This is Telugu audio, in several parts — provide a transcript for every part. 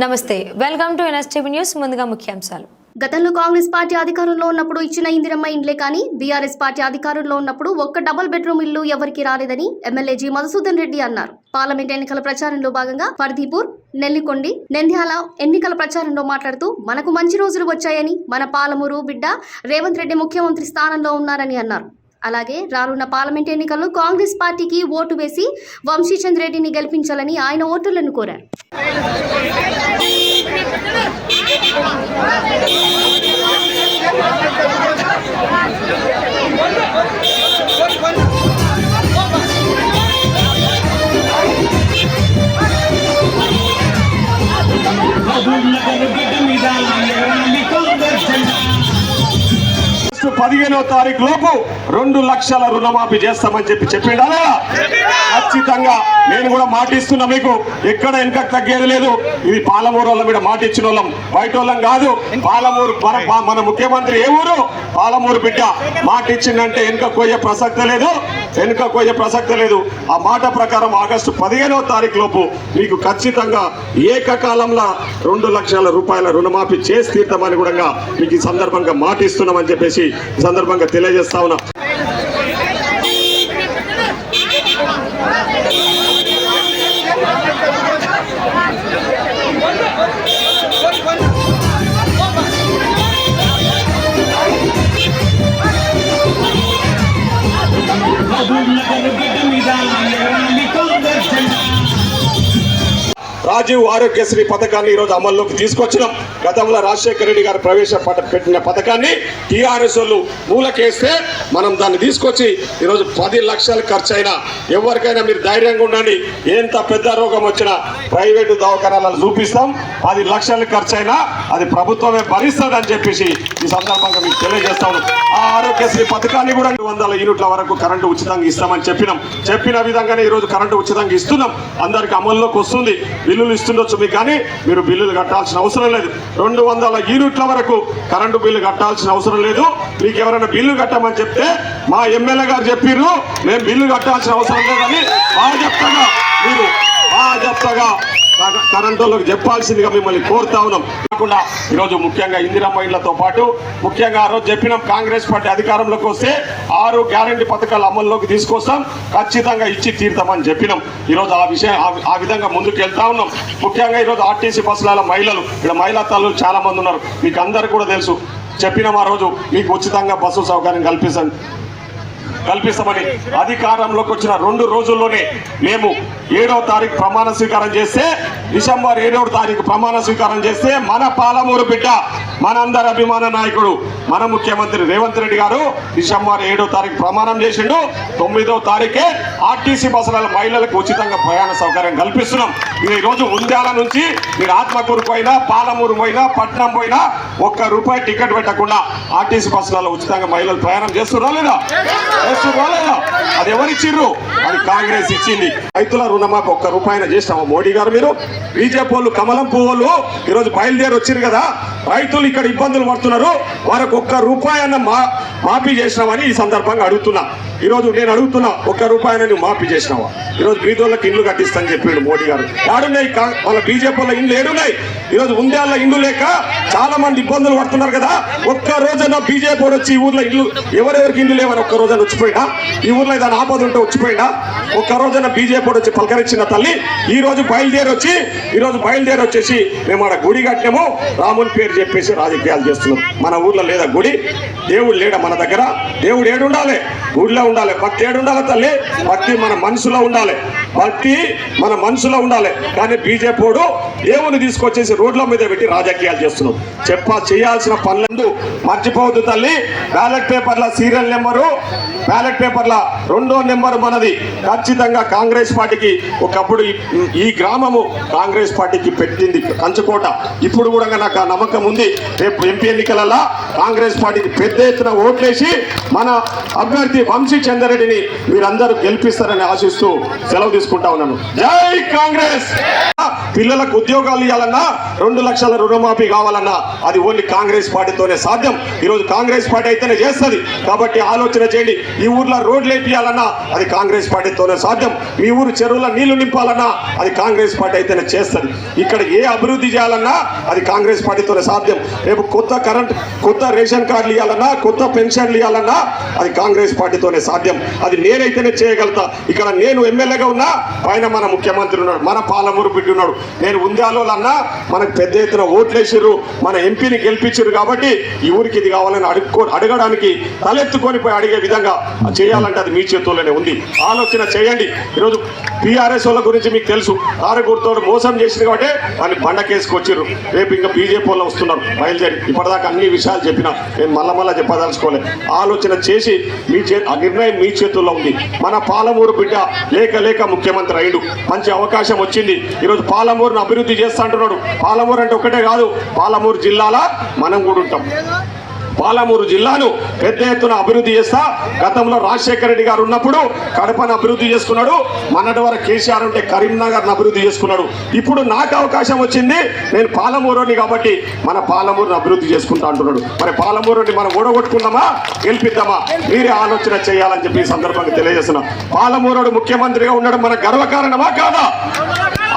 నమస్తే వెల్కమ్ టు ఎన్ఎస్టీవీ న్యూస్. ముందుగా ముఖ్యాంశాలు. గతంలో కాంగ్రెస్ పార్టీ అధికారంలో ఉన్నప్పుడు ఇచ్చిన ఇందిరమ్మ ఇండ్లే కానీ బీఆర్ఎస్ పార్టీ అధికారంలో ఉన్నప్పుడు ఒక్క డబుల్ బెడ్రూమ్ ఇల్లు ఎవరికి రాలేదని ఎమ్మెల్యే జి మధుసూదన్ రెడ్డి అన్నారు. పార్లమెంట్ ఎన్నికల ప్రచారంలో భాగంగా పర్దీపూర్ నెల్లికొండి నంద్యాల ఎన్నికల ప్రచారంలో మాట్లాడుతూ మనకు మంచి రోజులు వచ్చాయని మన పాలమూరు బిడ్డ రేవంత్ రెడ్డి ముఖ్యమంత్రి స్థానంలో ఉన్నారని అన్నారు. అలాగే రానున్న పార్లమెంట్ ఎన్నికల్లో కాంగ్రెస్ పార్టీకి ఓటు వేసి వంశీచంద్ రెడ్డిని గెలిపించాలని ఆయన ఓటర్లను కోరారు. పదిహేనో తారీఖు లోపు రెండు లక్షల రుణమాఫీ చేస్తామని చెప్పి చెప్పిండాలా ఖచ్చితంగా నేను కూడా మాటిస్తున్నా మీకు. ఎక్కడ వెనక తగ్గేది లేదు. ఇది పాలమూరు వాళ్ళ మీద మాట ఇచ్చిన వాళ్ళం బయట వాళ్ళం కాదు. పాలమూరు మన మన ముఖ్యమంత్రి ఏ ఊరు? పాలమూరు బిడ్డ. మాట ఇచ్చిందంటే వెనుక కోయే ప్రసక్త లేదు. వెనుక కోయే ప్రసక్త లేదు. ఆ మాట ప్రకారం ఆగస్టు పదిహేనో తారీఖు లోపు మీకు ఖచ్చితంగా ఏకకాలంలో రెండు లక్షల రూపాయల రుణమాఫీ చేసి తీర్థమని కూడా మీకు ఈ సందర్భంగా మాటిస్తున్నామని చెప్పేసి ఈ సందర్భంగా తెలియజేస్తా ఉన్నా. రాజీవ్ ఆరోగ్యశ్రీ పథకాన్ని ఈరోజు అమల్లోకి తీసుకొచ్చినాం. గతంలో రాజశేఖర రెడ్డి గారు ప్రవేశపెట్ట పెట్టిన పథకాన్ని టీఆర్ఎస్ వాళ్ళు మూలకేస్తే మనం దాన్ని తీసుకొచ్చి ఈరోజు పది లక్షలు ఖర్చు అయినా ఎవరికైనా మీరు ధైర్యంగా ఉండండి. ఎంత పెద్ద రోగం వచ్చినా ప్రైవేటు దవాఖానాలను చూపిస్తాం. పది లక్షలు ఖర్చు అయినా అది ప్రభుత్వమే భరిస్తుంది అని చెప్పేసి ఈ సందర్భంగా మీకు తెలియజేస్తాను ఆ ఆరోగ్యశ్రీ పథకాన్ని కూడా రెండు వందల యూనిట్ల వరకు కరెంటు ఉచితంగా ఇస్తామని చెప్పినాం. చెప్పిన విధంగానే ఈరోజు కరెంటు ఉచితంగా ఇస్తున్నాం. అందరికి అమల్లోకి వస్తుంది. బిల్లులు ఇస్తుండొచ్చు మీకు కానీ మీరు బిల్లులు కట్టాల్సిన అవసరం లేదు. రెండు వందల యూనిట్ల వరకు కరెంటు బిల్లు కట్టాల్సిన అవసరం లేదు. మీకు ఎవరైనా బిల్లు కట్టమని చెప్తే మా ఎమ్మెల్యే గారు చెప్పిర్రు మేము బిల్లు కట్టాల్సిన అవసరం లేదని. బాగా చెప్తాగా మీరు బాగా చెప్తాగా చెప్పాల్సిందిగా మిమ్మల్ని కోరుతా ఉన్నాం. కాకుండా ఈరోజు ముఖ్యంగా ఇందిరమ్మ ఇళ్ళతో పాటు ముఖ్యంగా ఆ రోజు చెప్పినాం కాంగ్రెస్ పార్టీ అధికారంలోకి వస్తే ఆరు గ్యారంటీ పథకాలు అమల్లోకి తీసుకొస్తాం. ఖచ్చితంగా ఇచ్చి తీరుతామని చెప్పినాం. ఈరోజు ఆ విషయం ఆ- విధంగా ముందుకు వెళ్తా ఉన్నాం. ముఖ్యంగా ఈరోజు ఆర్టీసీ బస్సుల మహిళలు ఇక్కడ మహిళా తల్లులు చాలా మంది ఉన్నారు. మీకు అందరికీ కూడా తెలుసు. చెప్పినాం ఆ రోజు మీకు ఉచితంగా బస్సు సౌకర్యం కల్పిస్తాం కల్పిస్తామని. అధికారంలోకి వచ్చిన రెండు రోజుల్లోనే మేము ఏడవ తారీఖు ప్రమాణ స్వీకారం చేస్తే డిసెంబర్ ఏడవ తారీఖు ప్రమాణ స్వీకారం చేస్తే మన పాలమూరు బిడ్డ మనందరి అభిమాన నాయకుడు మన ముఖ్యమంత్రి రేవంత్ రెడ్డి గారు డిసెంబర్ ఏడవ తారీఖు ప్రమాణం చేసిండు. తొమ్మిదవ తారీఖే ఆర్టీసీ బస్సుల మహిళలకు ఉచితంగా ప్రయాణ సౌకర్యం కల్పిస్తున్నాం. ఈ రోజు ఉంద్యాల నుంచి మీరు ఆత్మకూరు పోయినా పాలమూరు పోయినా పట్నం పోయినా ఒక్క రూపాయి టికెట్ పెట్టకుండా ఆర్టీసీ బస్సులలో ఉచితంగా మహిళలు ప్రయాణం చేస్తున్నారా లేదా? చేస్తున్నారా లేదా? అది ఎవరిచ్చిర్రు? అది కాంగ్రెస్ ఇచ్చింది. రైతుల రుణమాఫీ ఒక్క రూపాయన చేసినామా. మోడీ గారు మీరు బీజేపీ వాళ్ళు కమలం పువ్వులు ఈరోజు బయలుదేరి వచ్చారు కదా. రైతులు ఇక్కడ ఇబ్బందులు పడుతున్నారు. వారికి ఒక్క రూపాయి అన్న మా మాఫీ చేసినామని ఈ సందర్భంగా అడుగుతున్నా. ఈరోజు నేను అడుగుతున్నా ఒక్క రూపాయలని మాఫీ చేసినావా? ఈరోజు బీదోళ్ళకి ఇండ్లు కట్టిస్తాను చెప్పాడు మోడీ గారు. ఏడున్నాయి వాళ్ళ బీజేపీ వాళ్ళ ఇండ్లు ఏడున్నాయి. ఈరోజు ఉందేళ్ళ ఇండ్లు లేక చాలా మంది ఇబ్బందులు పడుతున్నారు కదా. ఒక్క రోజున బీజేపీ వచ్చి ఈ ఊర్లో ఇల్లు ఎవరెవరికి ఇండ్లు లేవని ఒక్క రోజున వచ్చిపోయినా ఈ ఊర్లో ఏదైనా ఆపద ఉంటే వచ్చిపోయినా ఒక్క రోజున బీజేపీ వచ్చి పలకరించిన తల్లి ఈ రోజు బయలుదేరి వచ్చి ఈ రోజు బయలుదేరి వచ్చేసి మేము ఆడ గుడి కట్టినాము. రాముని పేరు చెప్పేసి రాజకీయాలు చేస్తున్నాం. మన ఊర్లో లేదా గుడి దేవుడు లేడా మన దగ్గర? దేవుడు ఏడు ఉండాలి గుడిలో ఉండాలి. భక్తి ఏడు ఉండాలి తల్లి. భక్తి మన మనసులో ఉండాలి. భక్తి మన మనసులో ఉండాలి. కానీ బీజేపీడు వాడు దేవుని తీసుకొచ్చేసి రోడ్ల మీద పెట్టి రాజకీయాలు చేస్తున్నాం చెప్ప చేయాల్సిన పనులందు మర్చిపోవద్దు తల్లి. బ్యాలెట్ పేపర్ల సీరియల్ నెంబరు బ్యాలెట్ పేపర్ల రెండో నెంబర్ మనది. ఖచ్చితంగా కాంగ్రెస్ పార్టీకి ఒకప్పుడు ఈ- ఈ గ్రామము కాంగ్రెస్ పార్టీకి పెట్టింది కంచుకోట. ఇప్పుడు కూడా నాకు ఆ నమ్మకం ఉంది. రేపు ఎంపీ ఎన్నికలలో కాంగ్రెస్ పార్టీకి పెద్ద ఎత్తున ఓట్లేసి మన అభ్యర్థి వంశీ చంద్రెడ్డిని మీరందరూ గెలిపిస్తారని ఆశిస్తూ సెలవు తీసుకుంటున్నాను. ఉన్నాను జై కాంగ్రెస్ పిల్లలకు ఉద్యోగాలు ఇవ్వాలన్నా రెండు లక్షల రుణమాఫీ కావాలన్నా అది ఓన్లీ కాంగ్రెస్ పార్టీతోనే సాధ్యం. ఈరోజు కాంగ్రెస్ పార్టీ అయితేనే చేస్తుంది. కాబట్టి ఆలోచన చేయండి. ఈ ఊర్లో రోడ్లు వేపియాలన్నా అది కాంగ్రెస్ పార్టీతోనే సాధ్యం. మీ ఊరు చెరువుల నీళ్ళు నింపాలన్నా అది కాంగ్రెస్ పార్టీ అయితేనే చేస్తుంది. ఇక్కడ ఏ అభివృద్ధి చేయాలన్నా అది కాంగ్రెస్ పార్టీతోనే సాధ్యం. రేపు కొత్త కరెంట్ కొత్త రేషన్ కార్డులు ఇవ్వాలన్నా కొత్త పెన్షన్లు ఇవ్వాలన్నా అది కాంగ్రెస్ పార్టీతోనే సాధ్యం. అది నేనైతేనే చేయగలుగుతా. ఇక్కడ నేను ఎమ్మెల్యేగా ఉన్నా పైన మన ముఖ్యమంత్రి ఉన్నాడు మన పాలమూరు బిడ్డ ఉన్నాడు. నేను ఉందాలో అన్నా మనకు పెద్ద ఎత్తున ఓట్లేసిర్రు. మన ఎంపీని గెలిపించారు కాబట్టి ఈ ఊరికి ఇది కావాలని అడుక్కో అడగడానికి తలెత్తుకొని పోయి అడిగే విధంగా చేయాలంటే అది మీ చేతుల్లోనే ఉంది. ఆలోచన చేయండి. ఈరోజు పిఆర్ఎస్ వాళ్ళ గురించి మీకు తెలుసు. తారగూరుతో మోసం చేసింది కాబట్టి వాళ్ళు బండకేసుకొచ్చారు రేపు ఇంకా బీజేపీ వాళ్ళు వస్తున్నారు. బయలుదేరి. ఇప్పటిదాకా అన్ని విషయాలు చెప్పిన నేను మళ్ళా మళ్ళా చెప్పదలుచుకోలే. ఆలోచన చేసి మీ చే ఆ నిర్ణయం మీ చేతుల్లో ఉంది. మన పాలమూరు బిడ్డ లేక లేక ముఖ్యమంత్రి అయిండు. మంచి అవకాశం వచ్చింది. ఈరోజు పాలమూరును అభివృద్ధి చేస్తా అంటున్నాడు. పాలమూరు అంటే ఒకటే కాదు పాలమూరు జిల్లాలో మనం కూడా ఉంటాం. పాలమూరు జిల్లాను పెద్ద ఎత్తున అభివృద్ధి చేస్తా గతంలో రాజశేఖర రెడ్డి గారు ఉన్నప్పుడు కడపను అభివృద్ధి చేసుకున్నాడు. మొన్నటి వరకు కేసీఆర్ ఉంటే కరీంనగర్ అభివృద్ధి చేసుకున్నాడు. ఇప్పుడు నాకు అవకాశం వచ్చింది నేను పాలమూరుని కాబట్టి మన పాలమూరుని అభివృద్ధి చేసుకుంటా అంటున్నాడు. మరి పాలమూరుని మనం ఓడగొట్టుకుందామా? గెలిపిద్దామా? మీరే ఆలోచన చేయాలని చెప్పి ఈ సందర్భంగా తెలియజేస్తున్నా. పాలమూరుడు ముఖ్యమంత్రిగా ఉండడం మన గర్వకారణమా కాదా?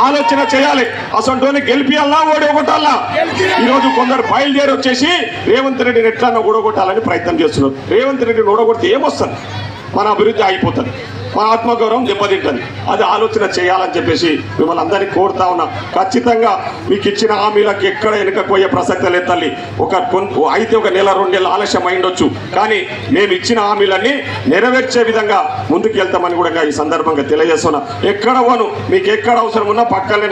ఆలోచన చేయాలి. అసలు గెలిపియాలా ఓడగొట్టాలా? ఈ రోజు కొందరు బయలుదేరి వచ్చేసి రేవంత్ రెడ్డిని ఎట్లా ఓడగొట్టాలని ప్రయత్నం చేస్తున్నారు. రేవంత్ రెడ్డిని ఓడగొడితే ఏమొస్తుంది? మన అభివృద్ధి ఆగిపోతుంది. మన ఆత్మగౌరవం దెబ్బతింటుంది. అది ఆలోచన చేయాలని చెప్పేసి మిమ్మల్ని అందరినీ కోరుతా ఉన్నా. ఖచ్చితంగా మీకు ఇచ్చిన హామీలకు ఎక్కడ వెనుకపోయే ప్రసక్తి లేదు తల్లి. ఒక అయితే ఒక నెల రెండు నెలలు ఆలస్యం అయిండొచ్చు. కానీ మేము ఇచ్చిన హామీలన్నీ నెరవేర్చే విధంగా ముందుకు వెళ్తామని కూడా ఈ సందర్భంగా తెలియజేస్తున్నా. ఎక్కడ పోను? మీకు ఎక్కడ అవసరం ఉన్నా పక్కనే